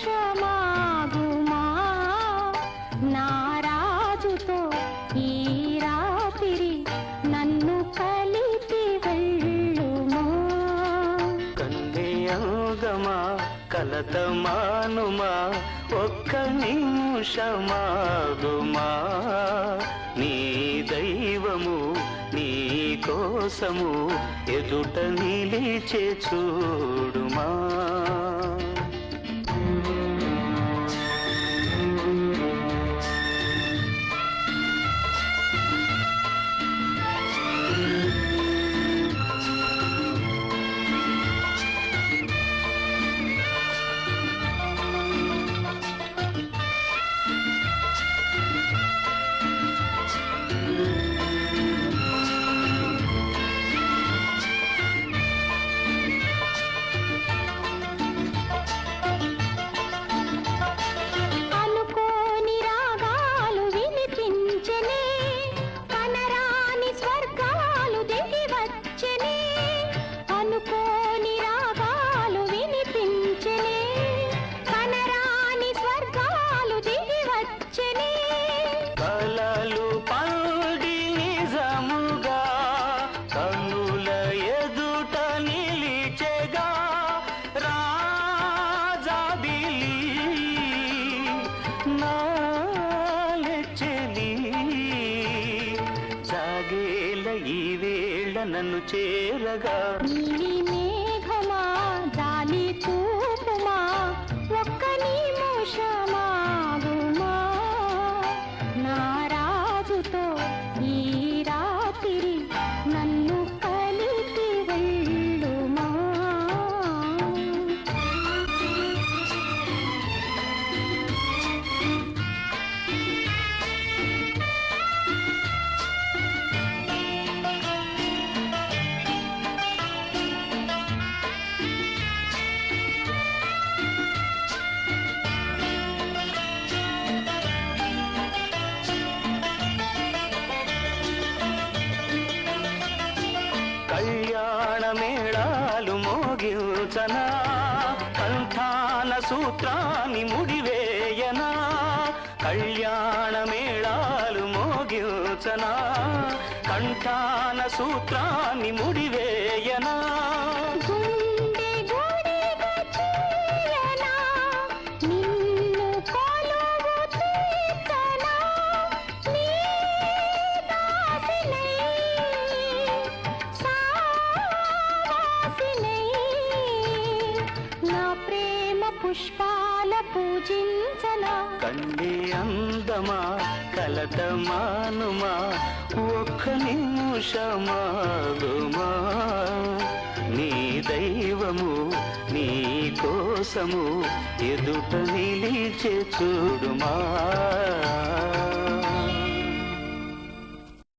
సంతోషమాగుమా నారాజుతో ఈ రాత్రి నన్ను కలిపి వెళ్ళుమా? కన్నే అంగమా కలత మానుమా ఒక్క నిమిషమాగుమా? నీ దైవము నీ కోసము ఎదుట నిలిచే చూడుమా? వేళ ఈ వేళ నన్ను చేరగా. నీలి మేఘమా జాలి మోగించనా కంఠాన సూత్రాన్ని ముడివేయనా? కళ్యాణ మేళాలు మోగించనా? కంఠాన సూత్రాన్ని ముడివేయనా? పుష్పాల పూజించనా? కండి అందమా కలత మానుమా ఒక్క నిమిషమాగుమా నీ దైవము నీ కోసము ఎదుట నిలిచే చూడుమా?